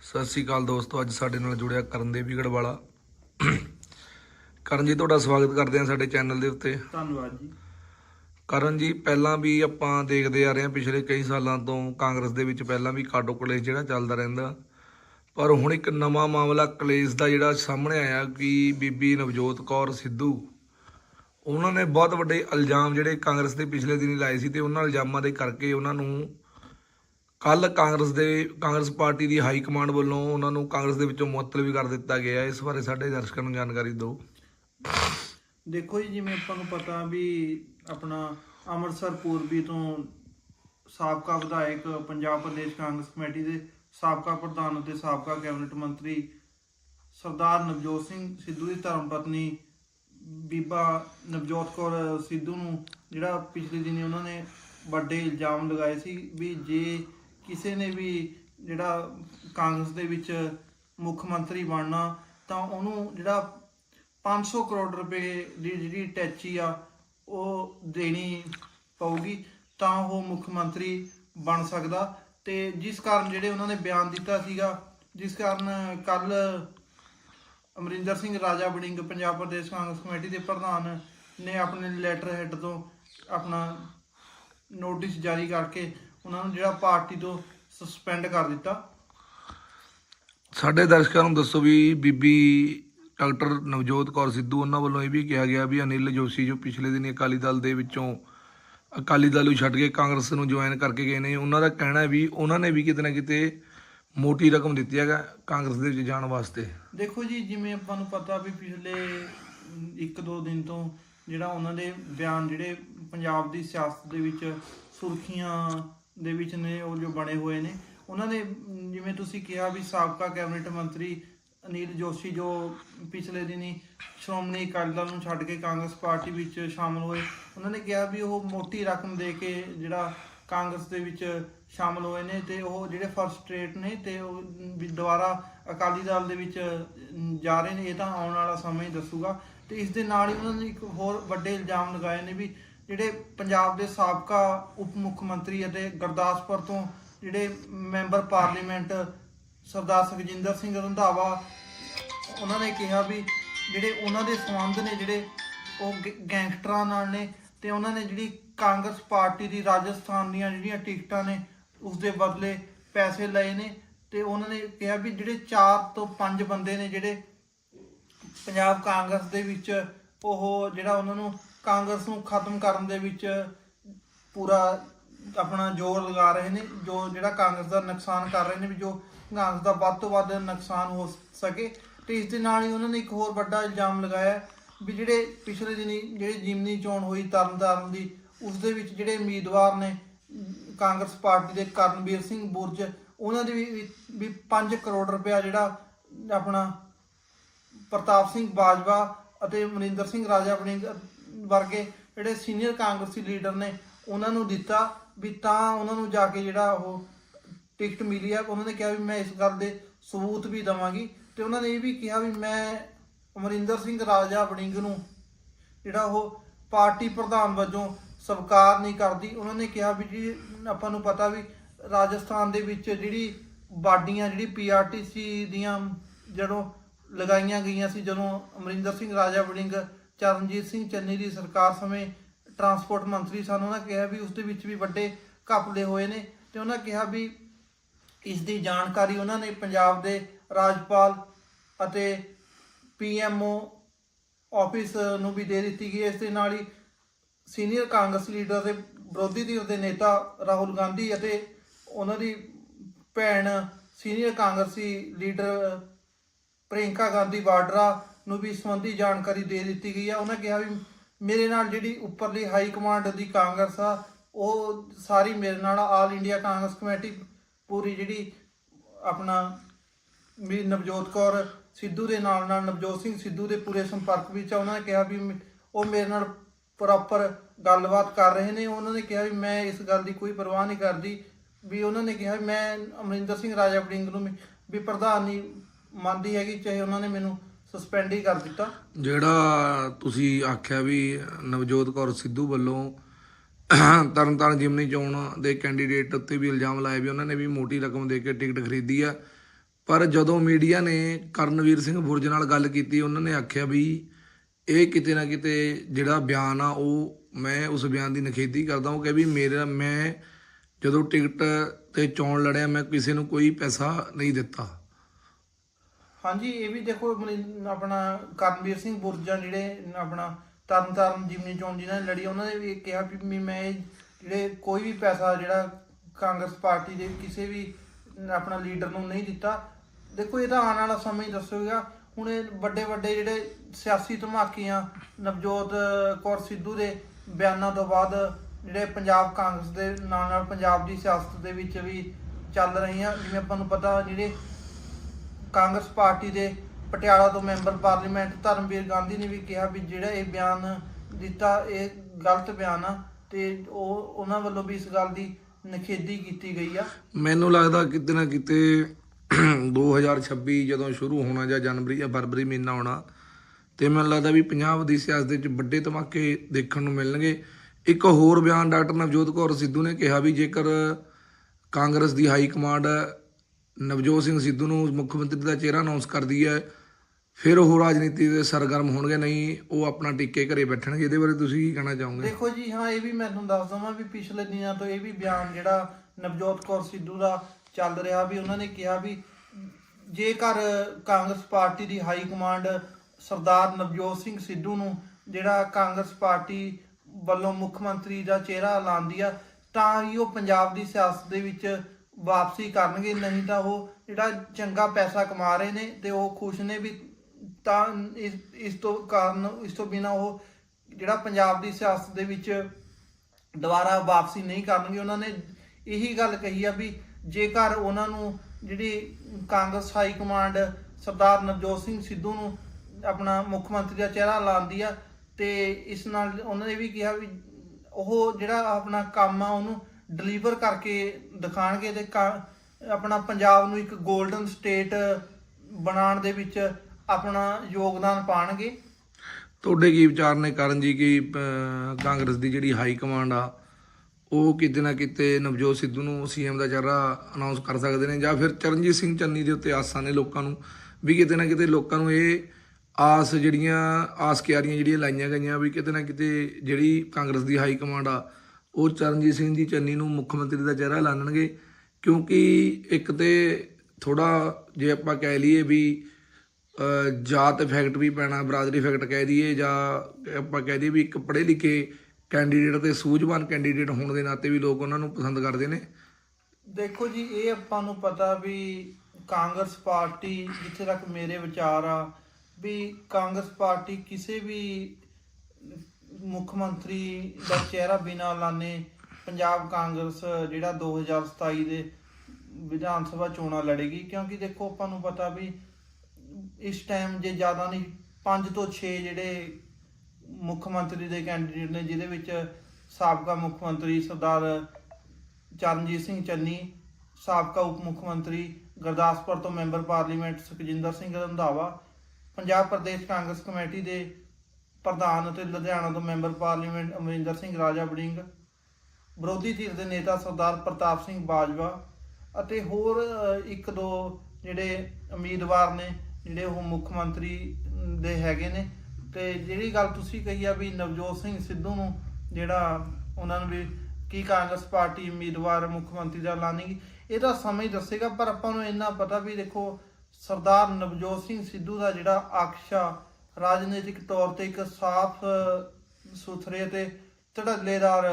ਸਤਿ ਸ੍ਰੀ ਅਕਾਲ ਦੋਸਤੋ ਅੱਜ ਸਾਡੇ ਨਾਲ ਜੁੜਿਆ ਕਰਨਦੇਵੀਗੜ ਵਾਲਾ ਕਰਨ ਜੀ ਤੁਹਾਡਾ ਸਵਾਗਤ ਕਰਦੇ ਹਾਂ ਸਾਡੇ ਚੈਨਲ ਦੇ ਉੱਤੇ। ਧੰਨਵਾਦ ਜੀ। ਕਰਨ ਜੀ ਪਹਿਲਾਂ ਵੀ ਆਪਾਂ ਦੇਖਦੇ ਆ ਰਹੇ ਹਾਂ ਪਿਛਲੇ ਕਈ ਸਾਲਾਂ ਤੋਂ ਕਾਂਗਰਸ ਦੇ ਵਿੱਚ ਪਹਿਲਾਂ ਵੀ ਕਾਟੋ ਕਲੇਸ਼ ਜਿਹੜਾ ਚੱਲਦਾ ਰਹਿੰਦਾ। ਪਰ ਹੁਣ ਇੱਕ ਨਵਾਂ ਮਾਮਲਾ ਕਲੇਸ਼ ਦਾ ਜਿਹੜਾ ਸਾਹਮਣੇ ਆਇਆ ਕਿ ਬੀਬੀ ਨਵਜੋਤ ਕੌਰ ਸਿੱਧੂ ਉਹਨਾਂ ਨੇ ਬਹੁਤ ਵੱਡੇ ਇਲਜ਼ਾਮ ਜਿਹੜੇ ਕਾਂਗਰਸ ਦੇ ਪਿਛਲੇ ਦਿਨੀ ਲਾਏ ਸੀ ਤੇ ਉਹਨਾਂ ਇਲਜ਼ਾਮਾਂ ਦੇ ਕਰਕੇ ਉਹਨਾਂ ਨੂੰ ਕੱਲ ਕਾਂਗਰਸ ਦੇ, ਕਾਂਗਰਸ ਪਾਰਟੀ ਦੀ ਹਾਈ ਕਮਾਂਡ ਵੱਲੋਂ ਉਹਨਾਂ ਨੂੰ ਕਾਂਗਰਸ ਦੇ ਵਿੱਚੋਂ ਮੁਅੱਤਲ ਵੀ ਕਰ ਦਿੱਤਾ ਗਿਆ ਹੈ। ਇਸ ਬਾਰੇ ਸਾਡੇ ਦਰਸ਼ਕਾਂ ਨੂੰ ਜਾਣਕਾਰੀ ਦਿਓ ਦੇਖੋ ਜੀ, ਜਿਵੇਂ ਆਪਾਂ ਨੂੰ ਪਤਾ ਵੀ ਆਪਣਾ ਅੰਮ੍ਰਿਤਸਰ, ਪੂਰਬੀ ਤੋਂ ਸਾਬਕਾ ਵਿਧਾਇਕ ਪੰਜਾਬ ਪ੍ਰਦੇਸ਼ ਕਾਂਗਰਸ ਕਮੇਟੀ ਦੇ ਸਾਬਕਾ ਪ੍ਰਧਾਨ ਅਤੇ ਸਾਬਕਾ ਕੈਬਨਿਟ ਮੰਤਰੀ ਸਰਦਾਰ ਨਵਜੋਤ ਸਿੰਘ ਸਿੱਧੂ ਦੀ ਧਰਮ ਪਤਨੀ ਬੀਬਾ ਨਵਜੋਤ ਕੌਰ ਸਿੱਧੂ ਨੂੰ, ਜਿਹੜਾ ਪਿਛਲੇ ਦਿਨੀ ਉਹਨਾਂ ਨੇ ਵੱਡੇ ਇਲਜ਼ਾਮ ਲਗਾਏ ਸੀ ਵੀ ਜੇ ਕਿਸੇ ਨੇ ਵੀ ਜਿਹੜਾ ਕਾਂਗਰਸ ਦੇ ਵਿੱਚ ਮੁੱਖ ਮੰਤਰੀ ਬਣਨਾ, ਤਾਂ ਉਹਨੂੰ ਜਿਹੜਾ 500 ਕਰੋੜ ਰੁਪਏ ਦੀ ਜਿਹੜੀ ਟੈਚੀ ਆ, ਉਹ ਦੇਣੀ ਪਊਗੀ, ਤਾਂ ਉਹ ਮੁੱਖ ਮੰਤਰੀ ਬਣ ਸਕਦਾ। ਤੇ ਜਿਸ ਕਾਰਨ ਜਿਹੜੇ ਉਹਨਾਂ ਨੇ ਬਿਆਨ ਦਿੱਤਾ ਸੀਗਾ, ਜਿਸ ਕਾਰਨ ਕੱਲ ਅਮਰਿੰਦਰ ਸਿੰਘ ਰਾਜਾ ਬੜਿੰਗ ਪੰਜਾਬ ਪ੍ਰਦੇਸ਼ ਕਾਂਗਰਸ ਕਮੇਟੀ ਦੇ ਪ੍ਰਧਾਨ ਨੇ ਆਪਣੇ ਲੈਟਰ ਹੈਡ ਤੋਂ ਆਪਣਾ ਨੋਟਿਸ ਜਾਰੀ ਕਰਕੇ ਉਹਨਾਂ ਨੂੰ ਜਿਹੜਾ ਪਾਰਟੀ ਤੋਂ ਸਸਪੈਂਡ ਕਰ ਦਿੱਤਾ। ਸਾਡੇ ਦਰਸ਼ਕਾਂ ਨੂੰ ਦੱਸੋ ਵੀ ਬੀਬੀ ਡਾਕਟਰ ਨਵਜੋਤ ਕੌਰ ਸਿੱਧੂ ਉਹਨਾਂ ਵੱਲੋਂ ਇਹ ਵੀ ਕਿਹਾ ਗਿਆ ਵੀ ਅਨਿਲ ਜੋਸ਼ੀ ਜੋ ਪਿਛਲੇ ਦਿਨੀ ਅਕਾਲੀ ਦਲ ਦੇ ਵਿੱਚੋਂ ਅਕਾਲੀ ਦਲ ਨੂੰ ਛੱਡ ਕੇ ਕਾਂਗਰਸ ਨੂੰ ਜੁਆਇਨ ਕਰਕੇ ਗਏ ਨੇ ਉਹਨਾਂ ਦਾ ਕਹਿਣਾ ਵੀ ਉਹਨਾਂ ਨੇ ਵੀ ਕਿਤੇ ਨਾ ਕਿਤੇ ਮੋਟੀ ਰਕਮ ਦਿੱਤੀ ਹੈਗਾ ਕਾਂਗਰਸ ਦੇ ਵਿੱਚ ਜਾਣ ਵਾਸਤੇ। ਦੇਖੋ ਜੀ ਜਿਵੇਂ ਆਪਾਂ ਨੂੰ ਪਤਾ ਵੀ ਪਿਛਲੇ ਅਮ, ਇੱਕ ਦੋ ਦਿਨ ਤੋਂ ਜਿਹੜਾ ਉਹਨਾਂ ਦੇ ਬਿਆਨ ਜਿਹੜੇ ਪੰਜਾਬ ਦੀ ਸਿਆਸਤ ਦੇ ਵਿੱਚ ਸੁਰਖੀਆਂ ਦੇ ਵਿੱਚ ਨੇ, ਉਹ ਜੋ ਬਣੇ ਹੋਏ ਨੇ। ਉਹਨਾਂ ਨੇ ਜਿਵੇਂ ਤੁਸੀਂ ਕਿਹਾ ਵੀ ਸਾਬਕਾ ਕੈਬਨਿਟ ਮੰਤਰੀ ਅਨਿਲ ਜੋਸ਼ੀ ਜੋ ਪਿਛਲੇ ਦਿਨੀ ਸ਼੍ਰੋਮਣੀ ਅਕਾਲੀ ਦਲ ਨੂੰ ਛੱਡ ਕੇ ਕਾਂਗਰਸ ਪਾਰਟੀ ਵਿੱਚ ਸ਼ਾਮਲ ਹੋਏ, ਉਹਨਾਂ ਨੇ ਕਿਹਾ ਵੀ ਉਹ ਮੋਟੀ ਰਕਮ ਦੇ ਕੇ ਜਿਹੜਾ ਕਾਂਗਰਸ ਦੇ ਵਿੱਚ ਸ਼ਾਮਲ ਹੋਏ ਨੇ ਤੇ ਉਹ ਜਿਹੜੇ ਫਰਸਟ੍ਰੇਟ ਨੇ ਤੇ ਉਹ ਵੀ ਦੁਬਾਰਾ ਅਕਾਲੀ ਦਲ ਦੇ ਵਿੱਚ ਜਾ ਰਹੇ ਨੇ, ਇਹ ਤਾਂ ਆਉਣ ਵਾਲਾ ਸਮਾਂ ਹੀ ਦੱਸੂਗਾ। ਤੇ ਇਸ ਦੇ ਨਾਲ ਹੀ ਉਹਨਾਂ ਨੇ ਇੱਕ ਹੋਰ ਵੱਡੇ ਇਲਜ਼ਾਮ ਲਗਾਏ ਨੇ ਵੀ ਜਿਹੜੇ ਪੰਜਾਬ ਦੇ ਸਾਬਕਾ ਉਪ ਮੁੱਖ ਮੰਤਰੀ ਅਤੇ ਗੁਰਦਾਸਪੁਰ ਤੋਂ ਜਿਹੜੇ ਮੈਂਬਰ ਪਾਰਲੀਮੈਂਟ ਸਰਦਾਰ ਸੁਖਜਿੰਦਰ ਸਿੰਘ ਰੰਧਾਵਾ, ਉਹਨਾਂ ਨੇ ਕਿਹਾ ਵੀ ਜਿਹੜੇ ਉਹਨਾਂ ਦੇ ਸੰਬੰਧ ਨੇ ਜਿਹੜੇ ਉਹ ਗੈ- ਗੈਂਗਸਟਰਾਂ ਨਾਲ ਨੇ ਤੇ ਉਹਨਾਂ ਨੇ ਜਿਹੜੀ ਕਾਂਗਰਸ ਪਾਰਟੀ ਦੀ ਰਾਜਸਥਾਨ ਦੀਆਂ ਜਿਹੜੀਆਂ ਟਿਕਟਾਂ ਨੇ, ਉਸ ਦੇ ਬਦਲੇ ਪੈਸੇ ਲਏ ਨੇ ਤੇ ਉਹਨਾਂ ਨੇ ਕਿਹਾ ਵੀ ਜਿਹੜੇ 4 ਤੋਂ 5 ਬੰਦੇ ਨੇ ਜਿਹੜੇ ਪੰਜਾਬ ਕਾਂਗਰਸ ਦੇ ਵਿੱਚ ਉਹ ਜਿਹੜਾ ਉਹਨਾਂ ਨੂੰ ਕਾਂਗਰਸ ਨੂੰ ਖਤਮ ਕਰਨ ਦੇ ਵਿੱਚ ਪੂਰਾ ਆਪਣਾ ਜ਼ੋਰ ਲਗਾ ਰਹੇ ਨੇ, ਜੋ ਜਿਹੜਾ ਕਾਂਗਰਸ ਦਾ ਨੁਕਸਾਨ ਕਰ ਰਹੇ ਨੇ ਵੀ ਜੋ ਕਾਂਗਰਸ ਦਾ ਵੱਧ ਤੋਂ ਵੱਧ ਨੁਕਸਾਨ ਹੋ ਸਕੇ ਤੇ ਇਸ ਦੇ ਨਾਲ ਹੀ ਉਹਨਾਂ ਨੇ ਇੱਕ ਹੋਰ ਵੱਡਾ ਇਲਜ਼ਾਮ ਲਗਾਇਆ ਵੀ ਜਿਹੜੇ ਪਿਛਲੇ ਦਿਨੀ ਜਿਹੜੀ ਜਿਮਨੀ ਚੋਣ ਹੋਈ ਤਰਨਤਾਰਨ ਦੀ, ਉਸ ਦੇ ਵਿੱਚ ਜਿਹੜੇ ਉਮੀਦਵਾਰ ਨੇ ਕਾਂਗਰਸ ਪਾਰਟੀ ਦੇ ਕਰਨਵੀਰ ਸਿੰਘ ਬੁਰਜ, ਉਹਨਾਂ ਦੇ ਵੀ ਵੀ 5 ਕਰੋੜ ਰੁਪਇਆ ਜਿਹੜਾ ਆਪਣਾ ਪ੍ਰਤਾਪ ਸਿੰਘ ਬਾਜਵਾ ਅਤੇ ਮਨਿੰਦਰ ਸਿੰਘ ਰਾਜਾ ਵੜਿੰਗ ਵਰਗੇ ਜਿਹੜੇ ਸੀਨੀਅਰ ਕਾਂਗਰਸੀ ਲੀਡਰ ਨੇ ਉਹਨਾਂ ਨੂੰ ਦਿੱਤਾ ਵੀ ਤਾਂ ਉਹਨਾਂ ਨੂੰ ਜਾ ਕੇ ਜਿਹੜਾ ਉਹ ਟਿਕਟ ਮਿਲੀ ਆ। ਉਹਨਾਂ ਨੇ ਕਿਹਾ ਵੀ ਮੈਂ ਇਸ ਗੱਲ ਦੇ ਸਬੂਤ ਵੀ ਦਵਾਂਗੀ ਤੇ ਉਹਨਾਂ ਨੇ ਇਹ ਵੀ ਕਿਹਾ ਵੀ ਮੈਂ ਅਮਰਿੰਦਰ ਸਿੰਘ ਰਾਜਾ ਵੜਿੰਗ ਨੂੰ ਜਿਹੜਾ ਉਹ ਪਾਰਟੀ ਪ੍ਰਧਾਨ ਵਜੋਂ ਸਵੀਕਾਰ ਨਹੀਂ ਕਰਦੀ। ਉਹਨਾਂ ਨੇ ਕਿਹਾ ਵੀ ਜੀ, ਆਪਾਂ ਨੂੰ ਪਤਾ ਵੀ ਰਾਜਸਥਾਨ ਦੇ ਵਿੱਚ ਜਿਹੜੀ ਬਾਡੀਆਂ, ਜਿਹੜੀ ਪੀਆਰਟੀਸੀ ਦੀਆਂ ਜਦੋਂ ਲਗਾਈਆਂ ਗਈਆਂ ਸੀ, ਜਦੋਂ ਅਮਰਿੰਦਰ ਸਿੰਘ ਰਾਜਾ ਵੜਿੰਗ ਚਰਨਜੀਤ ਸਿੰਘ ਚੰਨੀ ਦੀ ਸਰਕਾਰ ਸਮੇਂ ਟਰਾਂਸਪੋਰਟ ਮੰਤਰੀ ਸਨ, ਉਹਨਾਂ ਕਿਹਾ ਵੀ ਉਸ ਦੇ ਵਿੱਚ ਵੀ ਵੱਡੇ ਘਪਲੇ ਹੋਏ ਨੇ ਤੇ ਉਹਨਾਂ ਕਿਹਾ ਵੀ ਇਸ ਦੀ ਜਾਣਕਾਰੀ ਉਹਨਾਂ ਨੇ ਪੰਜਾਬ ਦੇ ਰਾਜਪਾਲ ਅਤੇ ਪੀਐਮਓ ਆਫਿਸ ਨੂੰ ਵੀ ਦੇ ਦਿੱਤੀ ਗਈ। ਇਸ ਦੇ ਨਾਲ ਹੀ ਸੀਨੀਅਰ ਕਾਂਗਰਸ ਲੀਡਰ ਦੇ ਵਿਰੋਧੀ ਧਿਰ ਦੇ ਨੇਤਾ ਰਾਹੁਲ ਗਾਂਧੀ ਅਤੇ ਉਹਨਾਂ ਦੀ ਭੈਣ ਸੀਨੀਅਰ ਕਾਂਗਰਸੀ ਲੀਡਰ ਪ੍ਰਿਯੰਕਾ ਗਾਂਧੀ ਵਾਡਰਾ ਨੂੰ ਵੀ ਸੰਬੰਧੀ ਜਾਣਕਾਰੀ ਦੇ ਦਿੱਤੀ ਗਈ ਆ। ਉਹਨਾਂ ਕਿਹਾ ਵੀ ਮੇਰੇ ਨਾਲ ਜਿਹੜੀ ਉੱਪਰਲੀ ਹਾਈ ਕਮਾਂਡ ਦੀ ਕਾਂਗਰਸ ਆ, ਉਹ ਸਾਰੀ ਮੇਰੇ ਨਾਲ ਆਲ ਇੰਡੀਆ ਕਾਂਗਰਸ ਕਮੇਟੀ ਪੂਰੀ ਜਿਹੜੀ ਆਪਣਾ ਵੀ ਨਵਜੋਤ ਕੌਰ ਸਿੱਧੂ ਦੇ ਨਾਲ ਨਾਲ ਨਵਜੋਤ ਸਿੰਘ ਸਿੱਧੂ ਦੇ ਪੂਰੇ ਸੰਪਰਕ ਵਿੱਚ ਆ। ਉਹਨਾਂ ਨੇ ਕਿਹਾ ਵੀ ਮ- ਉਹ ਮੇਰੇ ਨਾਲ ਪ੍ਰੋਪਰ ਗੱਲਬਾਤ ਕਰ ਰਹੇ ਨੇ। ਉਹਨਾਂ ਨੇ ਕਿਹਾ ਵੀ ਮੈਂ ਇਸ ਗੱਲ ਦੀ ਕੋਈ ਪਰਵਾਹ ਨਹੀਂ ਕਰਦੀ। ਵੀ ਉਹਨਾਂ ਨੇ ਕਿਹਾ ਵੀ ਮੈਂ ਅਮਰਿੰਦਰ ਸਿੰਘ ਰਾਜਾ ਵੜਿੰਗ ਨੂੰ ਵੀ ਪ੍ਰਧਾਨ ਨਹੀਂ ਮੰਨਦੀ ਹੈਗੀ, ਚਾਹੇ ਉਹਨਾਂ ਨੇ ਮੈਨੂੰ ਸਸਪੈਂਡ ਹੀ ਕਰ ਦਿੱਤਾ। ਜਿਹੜਾ ਤੁਸੀਂ ਆਖਿਆ ਵੀ ਨਵਜੋਤ ਕੌਰ ਸਿੱਧੂ ਵੱਲੋਂ ਤਰਨਤਾਰਨ ਜਿਮਨੀ ਚੋਣ ਦੇ ਕੈਂਡੀਡੇਟ ਉੱਤੇ ਵੀ ਇਲਜ਼ਾਮ ਲਾਏ ਵੀ ਉਹਨਾਂ ਨੇ ਵੀ ਮੋਟੀ ਰਕਮ ਦੇ ਕੇ ਟਿਕਟ ਖਰੀਦੀ ਆ। ਪਰ ਜਦੋਂ ਮੀਡੀਆ ਨੇ ਕਰਨਵੀਰ ਸਿੰਘ ਬੁਰਜ ਨਾਲ ਗੱਲ ਕੀਤੀ, ਉਹਨਾਂ ਨੇ ਆਖਿਆ ਵੀ ਇਹ ਕਿਤੇ ਨਾ ਕਿਤੇ ਜਿਹੜਾ ਬਿਆਨ ਆ, ਉਹ ਮੈਂ ਉਸ ਬਿਆਨ ਦੀ ਨਿਖੇਧੀ ਕਰਦਾ ਹਾਂ। ਕਿ ਵੀ ਮੇਰਾ, ਮੈਂ ਜਦੋਂ ਟਿਕਟ ਤੇ ਚੋਣ ਲੜਿਆ, ਮੈਂ ਕਿਸੇ ਨੂੰ ਕੋਈ ਪੈਸਾ ਨਹੀਂ ਦਿੱਤਾ। ਹਾਂਜੀ, ਇਹ ਵੀ ਦੇਖੋ, ਮਨੀ- ਆਪਣਾ ਕਰਨਵੀਰ ਸਿੰਘ ਬੁਰਜਾ ਜਿਹੜੇ ਆਪਣਾ ਤਰਨ ਤਾਰਨ ਜਿਮਨੀ ਚੋਣ ਜਿਨ੍ਹਾਂ ਨੇ ਲੜੀ, ਉਹਨਾਂ ਨੇ ਵੀ ਕਿਹਾ ਵੀ ਵੀ ਮੈਂ ਇਹ ਜਿਹੜੇ ਕੋਈ ਵੀ ਪੈਸਾ ਜਿਹੜਾ ਕਾਂਗਰਸ ਪਾਰਟੀ ਦੇ ਕਿਸੇ ਵੀ ਆਪਣਾ ਲੀਡਰ ਨੂੰ ਨਹੀਂ ਦਿੱਤਾ। ਦੇਖੋ, ਇਹ ਤਾਂ ਆਉਣ ਵਾਲਾ ਸਮਾਂ ਹੀ ਦੱਸੇਗਾ ਹੁਣ ਇਹ ਵੱਡੇ ਵੱਡੇ ਜਿਹੜੇ ਸਿਆਸੀ ਧਮਾਕੀਆਂ, ਨਵਜੋਤ ਕੌਰ ਸਿੱਧੂ ਦੇ ਬਿਆਨਾਂ ਤੋਂ ਬਾਅਦ ਜਿਹੜੇ ਪੰਜਾਬ ਕਾਂਗਰਸ ਦੇ ਨਾਲ ਨਾਲ ਪੰਜਾਬ ਦੀ ਸਿਆਸਤ ਦੇ ਵਿੱਚ ਵੀ ਚੱਲ ਰਹੀਆਂ, ਜਿਵੇਂ ਆਪਾਂ ਨੂੰ ਪਤਾ ਜਿਹੜੇ ਕਾਂਗਰਸ ਪਾਰਟੀ ਦੇ ਪਟਿਆਲਾ ਤੋਂ ਮੈਂਬਰ ਪਾਰਲੀਮੈਂਟ ਧਰਮਵੀਰ ਗਾਂਧੀ ਨੇ ਵੀ ਕਿਹਾ ਵੀ ਜਿਹੜਾ ਇਹ ਬਿਆਨ ਦਿੱਤਾ, ਇਹ ਗਲਤ ਬਿਆਨ ਆ ਤੇ ਉਹ ਉਹਨਾਂ ਵੱਲੋਂ ਵੀ ਇਸ ਗੱਲ ਦੀ ਨਿਖੇਧੀ ਕੀਤੀ ਗਈ ਆ। ਮੈਨੂੰ ਲੱਗਦਾ ਕਿਤੇ ਨਾ ਕਿਤੇ 2026 ਜਦੋਂ ਸ਼ੁਰੂ ਹੋਣਾ ਜਾਂ ਜਨਵਰੀ ਜਾਂ ਫਰਵਰੀ ਮਹੀਨਾ ਆਉਣਾ ਤੇ ਮੈਨੂੰ ਲੱਗਦਾ ਵੀ ਪੰਜਾਬ ਦੀ ਸਿਆਸਤ ਵਿੱਚ ਵੱਡੇ ਧਮਾਕੇ ਦੇਖਣ ਨੂੰ ਮਿਲਣਗੇ। ਇੱਕ ਹੋਰ ਬਿਆਨ ਡਾਕਟਰ ਨਵਜੋਤ ਕੌਰ ਸਿੱਧੂ ਨੇ ਕਿਹਾ ਵੀ ਜੇਕਰ ਕਾਂਗਰਸ ਦੀ ਹਾਈ ਕਮਾਂਡ ਨਵਜੋਤ ਸਿੰਘ ਸਿੱਧੂ ਨੂੰ ਮੁੱਖ ਮੰਤਰੀ ਦਾ ਚਿਹਰਾ ਅਨਾਉਂਸ ਕਰਦੀ ਹੈ। ਫਿਰ ਉਹ ਰਾਜਨੀਤੀ ਦੇ ਸਰਗਰਮ ਹੋਣਗੇ, ਨਹੀਂ, ਉਹ ਆਪਣਾ ਟਿੱਕੇ ਘਰੇ ਬੈਠਣਗੇ। ਇਹਦੇ ਬਾਰੇ ਤੁਸੀਂ ਕੀ ਕਹਿਣਾ ਚਾਹੋਗੇ? ਦੇਖੋ ਜੀ, ਹਾਂ, ਇਹ ਵੀ ਮੈਂ ਤੁਹਾਨੂੰ ਦੱਸ ਦਵਾਂ ਵੀ ਪਿਛਲੇ ਦਿਨਾਂ ਤੋਂ ਇਹ ਵੀ ਬਿਆਨ ਜਿਹੜਾ ਨਵਜੋਤ ਕੌਰ ਸਿੱਧੂ ਦਾ ਚੱਲ ਰਿਹਾ ਵੀ ਉਹਨਾਂ ਨੇ ਕਿਹਾ ਵੀ ਜੇਕਰ ਕਾਂਗਰਸ ਪਾਰਟੀ ਦੀ ਹਾਈ ਕਮਾਂਡ ਸਰਦਾਰ ਨਵਜੋਤ ਸਿੰਘ ਸਿੱਧੂ ਨੂੰ ਜਿਹੜਾ ਕਾਂਗਰਸ ਪਾਰਟੀ ਵੱਲੋਂ ਮੁੱਖ ਮੰਤਰੀ ਦਾ ਚਿਹਰਾ ਐਲਾਨਦੀ ਆ, ਤਾਂ ਹੀ ਉਹ ਪੰਜਾਬ ਦੀ ਸਿਆਸਤ ਦੇ ਵਿੱਚ ਵਾਪਸੀ ਕਰਨਗੇ, ਨਹੀਂ ਤਾਂ ਉਹ ਜਿਹੜਾ ਚੰਗਾ ਪੈਸਾ ਕਮਾ ਰਹੇ ਨੇ ਤੇ ਉਹ ਖੁਸ਼ ਨੇ ਵੀ ਤਾਂ ਇਸ ਇਸ ਤੋਂ ਕਾਰਨ, ਇਸ ਤੋਂ ਬਿਨਾ ਉਹ ਜਿਹੜਾ ਪੰਜਾਬ ਦੀ ਸਿਆਸਤ ਦੇ ਵਿੱਚ ਦੁਬਾਰਾ ਵਾਪਸੀ ਨਹੀਂ ਕਰਨਗੇ, ਉਹਨਾਂ ਨੇ ਇਹੀ ਗੱਲ ਕਹੀ ਆ ਵੀ ਜੇਕਰ ਉਹਨਾਂ ਨੂੰ ਜਿਹੜੀ ਕਾਂਗਰਸ ਹਾਈ ਕਮਾਂਡ ਸਰਦਾਰ ਨਵਜੋਤ ਸਿੰਘ ਸਿੱਧੂ ਨੂੰ ਆਪਣਾ ਮੁੱਖ ਮੰਤਰੀ ਦਾ ਚਿਹਰਾ ਲਾਉਂਦੀ ਆ ਤੇ ਇਸ ਨਾਲ ਉਹਨਾਂ ਨੇ ਵੀ ਕਿਹਾ ਵੀ ਉਹ ਜਿਹੜਾ ਆਪਣਾ ਕੰਮ ਆ ਉਹਨੂੰ ਡਿਲੀਵਰ ਕਰਕੇ ਦਿਖਾਣਗੇ ਤੇ ਕਾ- ਆਪਣਾ ਪੰਜਾਬ ਨੂੰ ਇੱਕ 골ਡਨ ਸਟੇਟ ਬਣਾਉਣ ਦੇ ਵਿੱਚ ਆਪਣਾ ਯੋਗਦਾਨ ਪਾਣਗੇ। ਤੁਹਾਡੇ ਕੀ ਵਿਚਾਰ ਨੇ ਕਰਨ ਜੀ ਕਿ ਕਾਂਗਰਸ ਦੀ ਜਿਹੜੀ ਹਾਈ ਕਮਾਂਡ ਆ, ਉਹ ਕਿਤੇ ਨਾ ਕਿਤੇ ਨਵਜੋਤ ਸਿੱਧੂ ਨੂੰ ਸੀਐਮ ਦਾ ਚਿਹਰਾ ਅਨਾਉਂਸ ਕਰ ਸਕਦੇ ਨੇ ਜਾਂ ਫਿਰ ਚਰਨਜੀਤ ਸਿੰਘ ਚੰਨੀ ਦੇ ਉੱਤੇ ਆਸਾਂ ਨੇ ਲੋਕਾਂ ਨੂੰ ਵੀ ਕਿਤੇ ਨਾ ਕਿਤੇ ਲੋਕਾਂ ਨੂੰ ਇਹ ਆਸ ਜਿਹੜੀਆਂ, ਆਸ ਕਿਆਰੀਆਂ ਜਿਹੜੀਆਂ ਲਾਈਆਂ ਗਈਆਂ ਵੀ ਕਿਤੇ ਨਾ ਕਿਤੇ ਜਿਹੜੀ ਕਾਂਗਰਸ ਦੀ ਹਾਈ ਕਮਾਂਡ ਆ ਉਹ ਚਰਨਜੀਤ ਸਿੰਘ ਜੀ ਚੰਨੀ ਨੂੰ ਮੁੱਖ ਮੰਤਰੀ ਦਾ ਚਿਹਰਾ ਲਾਣਨਗੇ, ਕਿਉਂਕਿ ਇੱਕ ਤੇ ਥੋੜਾ ਜੇ ਆਪਾਂ ਕਹਿ ਲਈਏ ਵੀ ਜਾਤ ਇਫੈਕਟ ਵੀ ਪੈਣਾ, ਬਰਾਦਰੀ ਇਫੈਕਟ ਕਹਿ ਦਈਏ ਜਾਂ ਆਪਾਂ ਕਹਿ ਦਈਏ ਵੀ ਇੱਕ ਪੜ੍ਹੇ ਲਿਖੇ ਕੈਂਡੀਡੇਟ ਤੇ ਸੂਝਵਾਨ ਕੈਂਡੀਡੇਟ ਹੋਣ ਦੇ ਨਾਤੇ ਵੀ ਲੋਕ ਉਹਨਾਂ ਨੂੰ ਪਸੰਦ ਕਰਦੇ ਨੇ। ਦੇਖੋ ਜੀ, ਇਹ ਆਪਾਂ ਨੂੰ ਪਤਾ ਵੀ ਕਾਂਗਰਸ ਪਾਰਟੀ ਜਿੱਥੇ ਤੱਕ ਮੇਰੇ ਵਿਚਾਰ ਆ, ਵੀ ਕਾਂਗਰਸ ਪਾਰਟੀ ਕਿਸੇ ਵੀ ਮੁੱਖ ਮੰਤਰੀ ਦਾ ਚਿਹਰਾ ਬਿਨਾਂ ਐਲਾਨੇ ਪੰਜਾਬ ਕਾਂਗਰਸ ਜਿਹੜਾ 2027 ਦੇ ਵਿਧਾਨ ਸਭਾ ਚੋਣਾਂ ਲੜੇਗੀ। ਕਿਉਂਕਿ ਦੇਖੋ ਆਪਾਂ ਨੂੰ ਪਤਾ ਵੀ ਇਸ ਟਾਈਮ ਜੇ ਜ਼ਿਆਦਾ ਨਹੀਂ 5 ਤੋਂ 6 ਜਿਹੜੇ ਮੁੱਖ ਮੰਤਰੀ ਦੇ ਕੈਂਡੀਡੇਟ ਨੇ, ਜਿਹਦੇ ਵਿੱਚ ਸਾਬਕਾ ਮੁੱਖ ਮੰਤਰੀ ਸਰਦਾਰ ਚਰਨਜੀਤ ਸਿੰਘ ਚੰਨੀ, ਸਾਬਕਾ ਉਪ ਮੁੱਖ ਮੰਤਰੀ ਗੁਰਦਾਸਪੁਰ ਤੋਂ member parliament Sukhjinder Singh Randhawa, Punjab Pradesh Congress committee ਦੇ ਪ੍ਰਧਾਨ ਅਤੇ ਲੁਧਿਆਣਾ ਤੋਂ ਮੈਂਬਰ ਪਾਰਲੀਮੈਂਟ ਅਮਰਿੰਦਰ ਸਿੰਘ, ਰਾਜਾ ਬੜਿੰਗ ਵਿਰੋਧੀ ਧਿਰ ਦੇ ਨੇਤਾ ਸਰਦਾਰ ਪ੍ਰਤਾਪ ਸਿੰਘ ਬਾਜਵਾ ਅਤੇ ਹੋਰ ਇੱਕ ਦੋ ਜਿਹੜੇ ਉਮੀਦਵਾਰ ਨੇ, ਜਿਹੜੇ ਉਹ ਮੁੱਖ ਮੰਤਰੀ ਦੇ ਹੈਗੇ ਨੇ। ਤੇ ਜਿਹੜੀ ਗੱਲ ਤੁਸੀਂ ਕਹੀ ਆ ਵੀ ਨਵਜੋਤ ਸਿੰਘ ਸਿੱਧੂ ਨੂੰ ਜਿਹੜਾ ਉਹਨਾਂ ਨੂੰ ਵੀ ਕੀ ਕਾਂਗਰਸ ਪਾਰਟੀ ਉਮੀਦਵਾਰ, ਮੁੱਖ ਮੰਤਰੀ ਦਾ ਐਲਾਨੇਗੀ ਇਹ ਤਾਂ ਸਮਾਂ ਹੀ ਦੱਸੇਗਾ, ਪਰ ਆਪਾਂ ਨੂੰ ਇੰਨਾ ਪਤਾ ਵੀ ਦੇਖੋ, ਸਰਦਾਰ ਨਵਜੋਤ ਸਿੰਘ ਸਿੱਧੂ ਦਾ ਜਿਹੜਾ ਆਕਸ਼ਾ ਰਾਜਨੀਤਿਕ ਤੌਰ ਤੇ ਇੱਕ ਸਾਫ਼, ਸੁਥਰੇ ਤੇ ਧੜੱਲੇਦਾਰ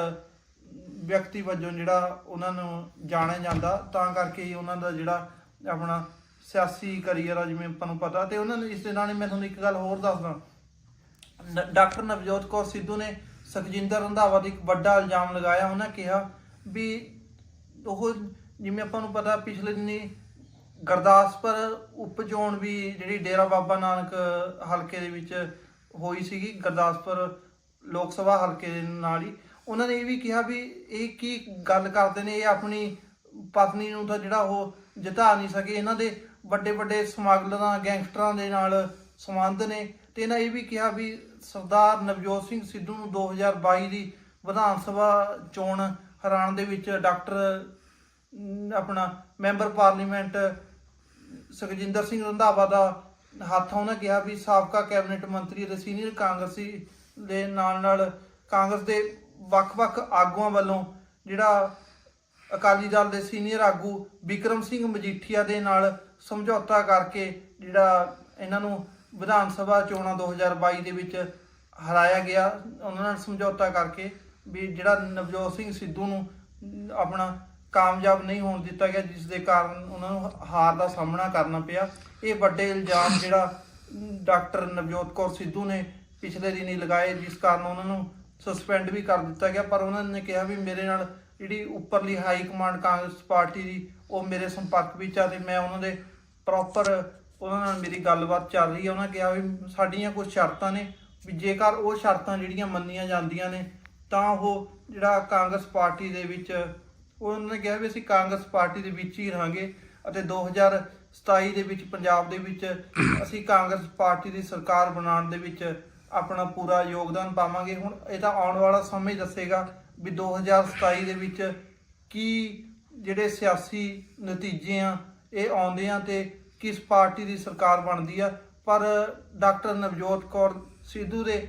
ਵਿਅਕਤੀ ਵਜੋਂ ਜਿਹੜਾ ਉਹਨਾਂ ਨੂੰ ਜਾਣਿਆ ਜਾਂਦਾ, ਤਾਂ ਕਰਕੇ ਹੀ ਉਹਨਾਂ ਦਾ ਜਿਹੜਾ ਆਪਣਾ ਸਿਆਸੀ ਕਰੀਅਰ ਆ, ਜਿਵੇਂ ਆਪਾਂ ਨੂੰ ਪਤਾ। ਤੇ ਉਹਨਾਂ ਨੇ ਇਸ ਦੇ ਨਾਲ ਹੀ ਮੈਂ ਤੁਹਾਨੂੰ ਇੱਕ ਗੱਲ ਹੋਰ ਦੱਸਦਾ। ਡਾਕਟਰ ਨਵਜੋਤ ਕੌਰ ਸਿੱਧੂ ਨੇ ਸੁਖਜਿੰਦਰ ਰੰਧਾਵਾ ਤੇ ਇੱਕ ਵੱਡਾ ਇਲਜ਼ਾਮ ਲਗਾਇਆ। ਉਹਨਾਂ ਕਿਹਾ ਵੀ ਉਹ ਜਿਵੇਂ ਆਪਾਂ ਨੂੰ ਪਤਾ, ਪਿਛਲੇ ਦਿਨੀ ਗੁਰਦਾਸਪੁਰ ਉਪਚੋਣ ਵੀ ਜਿਹੜੀ ਡੇਰਾ ਬਾਬਾ ਨਾਨਕ ਹਲਕੇ ਦੇ ਵਿੱਚ ਹੋਈ ਸੀਗੀ, ਗੁਰਦਾਸਪੁਰ ਲੋਕ ਸਭਾ ਹਲਕੇ ਦੇ ਨਾਲ ਹੀ। ਉਹਨਾਂ ਨੇ ਇਹ ਵੀ ਕਿਹਾ ਵੀ ਇਹ ਕੀ ਗੱਲ ਕਰਦੇ ਨੇ, ਇਹ ਆਪਣੀ ਪਤਨੀ ਨੂੰ ਤਾਂ ਜਿਹੜਾ ਉਹ ਜਿਤਾ ਨਹੀਂ ਸਕੇ। ਇਹਨਾਂ ਦੇ ਵੱਡੇ ਵੱਡੇ ਸਮਗਲਰਾਂ ਗੈਂਗਸਟਰਾਂ ਦੇ ਨਾਲ ਸੰਬੰਧ ਨੇ ਤੇ ਇਹਨਾਂ ਇਹ ਵੀ ਕਿਹਾ ਵੀ ਸਰਦਾਰ ਨਵਜੋਤ ਸਿੰਘ ਸਿੱਧੂ ਨੂੰ 2022 ਦੀ ਵਿਧਾਨ ਸਭਾ ਚੋਣ ਹਰਾਉਣ ਦੇ ਵਿੱਚ ਡਾਕਟਰ ਆਪਣਾ ਮੈਂਬਰ ਪਾਰਲੀਮੈਂਟ ਸੁਖਜਿੰਦਰ ਸਿੰਘ ਰੰਧਾਵਾ ਦਾ ਹੱਥ ਆ, ਉਹਨਾਂ ਕਿਹਾ ਵੀ ਸਾਬਕਾ ਕੈਬਨਿਟ ਮੰਤਰੀ ਅਤੇ ਸੀਨੀਅਰ ਕਾਂਗਰਸੀ ਦੇ ਨਾਲ ਨਾਲ ਕਾਂਗਰਸ ਦੇ ਵੱਖ-ਵੱਖ ਆਗੂਆਂ ਵੱਲੋਂ ਜਿਹੜਾ ਅਕਾਲੀ ਦਲ ਦੇ ਸੀਨੀਅਰ ਆਗੂ ਵਿਕਰਮ ਸਿੰਘ ਮਜੀਠੀਆ ਦੇ ਨਾਲ ਸਮਝੌਤਾ ਕਰਕੇ ਜਿਹੜਾ ਇਹਨਾਂ ਨੂੰ ਵਿਧਾਨ ਸਭਾ ਚੋਣਾਂ 2022 ਦੇ ਵਿੱਚ ਹਰਾਇਆ ਗਿਆ ਉਹਨਾਂ ਨਾਲ ਸਮਝੌਤਾ ਕਰਕੇ ਵੀ ਜਿਹੜਾ ਨਵਜੋਤ ਸਿੰਘ ਸਿੱਧੂ ਨੂੰ ਆਪਣਾ ਕਾਮਯਾਬ ਨਹੀਂ ਹੋਣ ਦਿੱਤਾ ਗਿਆ, ਜਿਸ ਦੇ ਕਾਰਨ ਉਹਨਾਂ ਨੂੰ ਹਾਰ ਦਾ ਸਾਹਮਣਾ ਕਰਨਾ ਪਿਆ। ਇਹ ਵੱਡੇ ਇਲਜ਼ਾਮ ਜਿਹੜਾ ਡਾਕਟਰ ਨਵਜੋਤ ਕੌਰ ਸਿੱਧੂ ਨੇ ਪਿਛਲੇ ਦਿਨੀ ਲਗਾਏ, ਜਿਸ ਕਾਰਨ ਉਹਨਾਂ ਨੂੰ ਸਸਪੈਂਡ ਵੀ ਕਰ ਦਿੱਤਾ ਗਿਆ। ਪਰ ਉਹਨਾਂ ਨੇ ਕਿਹਾ ਵੀ ਮੇਰੇ ਨਾਲ ਜਿਹੜੀ ਉੱਪਰਲੀ ਹਾਈ ਕਮਾਂਡ ਕਾਂਗਰਸ ਪਾਰਟੀ ਦੀ, ਉਹ ਮੇਰੇ ਸੰਪਰਕ ਵਿੱਚ ਆ ਤੇ ਮੈਂ ਉਹਨਾਂ ਦੇ ਪ੍ਰੋਪਰ ਉਹਨਾਂ ਨਾਲ ਮੇਰੀ ਗੱਲਬਾਤ ਚੱਲ ਰਹੀ ਹੈ ਉਹਨਾਂ ਕਿਹਾ ਵੀ ਸਾਡੀਆਂ ਕੁਝ ਸ਼ਰਤਾਂ ਨੇ ਵੀ ਜੇਕਰ ਉਹ ਸ਼ਰਤਾਂ ਜਿਹੜੀਆਂ ਮੰਨੀਆਂ ਜਾਂਦੀਆਂ ਨੇ, ਤਾਂ ਉਹ ਜਿਹੜਾ ਕਾਂਗਰਸ ਪਾਰਟੀ ਦੇ ਵਿੱਚ ਉਹਨਾਂ ਨੇ ਕਿਹਾ ਵੀ ਅਸੀਂ ਕਾਂਗਰਸ ਪਾਰਟੀ ਦੇ ਵਿੱਚ ਹੀ ਰਹਾਂਗੇ ਅਤੇ 2027 ਦੇ ਵਿੱਚ ਪੰਜਾਬ ਦੇ ਵਿੱਚ ਅਸੀਂ ਕਾਂਗਰਸ ਪਾਰਟੀ ਦੀ ਸਰਕਾਰ ਬਣਾਉਣ ਦੇ ਵਿੱਚ ਆਪਣਾ ਪੂਰਾ ਯੋਗਦਾਨ ਪਾਵਾਂਗੇ। ਹੁਣ ਇਹ ਤਾਂ ਆਉਣ ਵਾਲਾ ਸਮਾਂ ਹੀ ਦੱਸੇਗਾ ਵੀ 2027 ਦੇ ਵਿੱਚ ਕੀ ਜਿਹੜੇ ਸਿਆਸੀ ਨਤੀਜੇ ਆ, ਇਹ ਆਉਂਦੇ ਆ ਤੇ ਕਿਸ ਪਾਰਟੀ ਦੀ ਸਰਕਾਰ ਬਣਦੀ ਆ। ਪਰ ਡਾਕਟਰ ਨਵਜੋਤ ਕੌਰ ਸਿੱਧੂ ਦੇ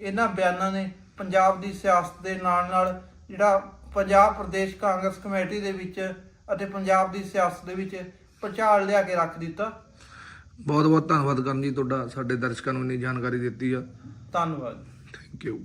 ਇਹਨਾਂ ਬਿਆਨਾਂ ਨੇ ਪੰਜਾਬ ਦੀ ਸਿਆਸਤ ਦੇ ਨਾਲ ਨਾਲ ਜਿਹੜਾ ਪੰਜਾਬ ਪ੍ਰਦੇਸ਼ ਕਾਂਗਰਸ ਕਮੇਟੀ ਦੇ ਵਿੱਚ ਅਤੇ ਪੰਜਾਬ ਦੀ ਸਿਆਸਤ ਦੇ ਵਿੱਚ ਭੁਚਾਲ ਲਿਆ ਕੇ ਰੱਖ ਦਿੱਤਾ। ਬਹੁਤ ਬਹੁਤ ਧੰਨਵਾਦ ਕਰਨ ਜੀ ਤੁਹਾਡਾ ਸਾਡੇ ਦਰਸ਼ਕਾਂ ਨੂੰ ਇੰਨੀ ਜਾਣਕਾਰੀ ਦਿੱਤੀ ਆ। ਧੰਨਵਾਦ। Thank you